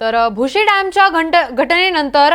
तर भुशी डॅमच्या घंट घटनेनंतर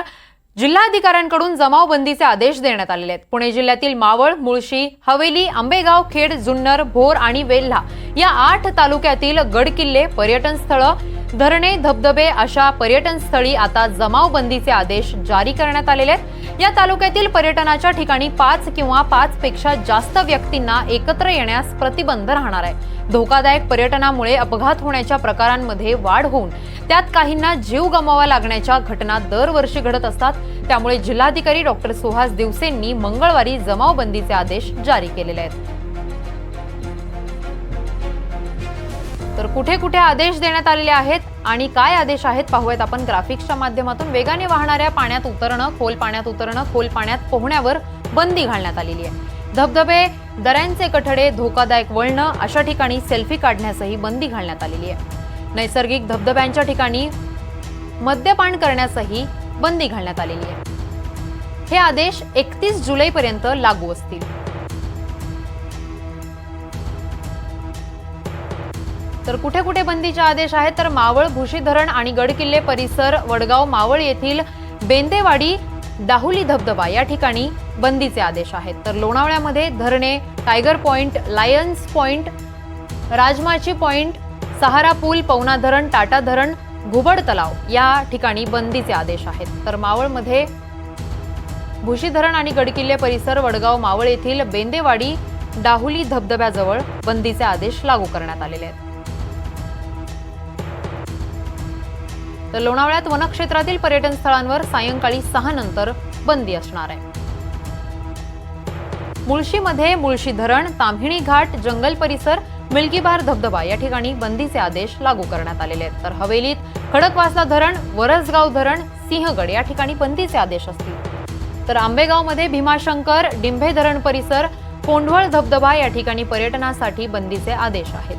जिल्हाधिकाऱ्यांकडून जमावबंदीचे आदेश देण्यात आलेले आहेत. पुणे जिल्ह्यातील मावळ मुळशी हवेली आंबेगाव खेड जुन्नर भोर आणि वेल्हा या आठ तालुक्यातील गडकिल्ले पर्यटन स्थळं धरणे धबधबे अशा पर्यटन स्थळी आता जमावबंदीचे आदेश जारी करण्यात आलेले आहेत. या तालुक्यातील पर्यटनाच्या ठिकाणी पाच किंवा पाच पेक्षा जास्त व्यक्तींना एकत्र येण्यास प्रतिबंध राहणार आहे. धोकादायक पर्यटनामुळे अपघात होण्याच्या प्रकारांमध्ये वाढ होऊन त्यात काहींना जीव गमावा लागण्याच्या घटना दरवर्षी घडत असतात. त्यामुळे जिल्हाधिकारी डॉक्टर सुहास दिवसेंनी मंगळवारी जमावबंदीचे आदेश जारी केलेले आहेत. कुठे कुठे आदेश देण्यात आलेले आहेत आणि काय आदेश आहेत पाहूयात आपण ग्राफिक्सच्या माध्यमातून. वेगाने वाहणाऱ्या पाण्यात उतरणं खोल पाण्यात उतरणं खोल पाण्यात पोहण्यावर बंदी घालण्यात आलेली आहे. धबधबे दऱ्यांचे कठडे धोकादायक वळणं अशा ठिकाणी सेल्फी काढण्यासही बंदी घालण्यात आलेली आहे. नैसर्गिक धबधब्यांच्या ठिकाणी मद्यपान करण्यासही बंदी घालण्यात आलेली आहे. हे आदेश एकतीस जुलैपर्यंत लागू असतील. तर कुठे कुठे बंदीचे आदेश आहेत तर मावळ भुशी धरण आणि गडकिल्ले परिसर वडगाव मावळ येथील बेंदेवाडी दाहुली धबधबा या ठिकाणी बंदीचे आदेश आहेत. तर लोणावळ्यामध्ये धरणे tiger point lions point Rajmachi point Sahara पूल पवना धरण टाटा धरण घुबड तलाव या ठिकाणी बंदीचे आदेश आहेत. तर मावळमध्ये भुशी धरण आणि गडकिल्ले परिसर वडगाव मावळ येथील बेंदेवाडी डाहुली धबधब्याजवळ बंदीचे आदेश लागू करण्यात आलेले आहेत. तर लोणावळ्यात वनक्षेत्रातील पर्यटन स्थळांवर सायंकाळी सहा नंतर बंदी असणार आहे. मुळशीमध्ये मुळशी धरण ताम्हिणी घाट जंगल परिसर मिल्कीबार धबधबा या ठिकाणी बंदीचे आदेश लागू करण्यात आलेले आहेत. तर हवेलीत खडकवासला धरण वरसगाव धरण सिंहगड या ठिकाणी बंदीचे आदेश असतील. तर आंबेगावमध्ये भीमाशंकर डिंभे धरण परिसर कोंढवळ धबधबा या ठिकाणी पर्यटनासाठी बंदीचे आदेश आहेत.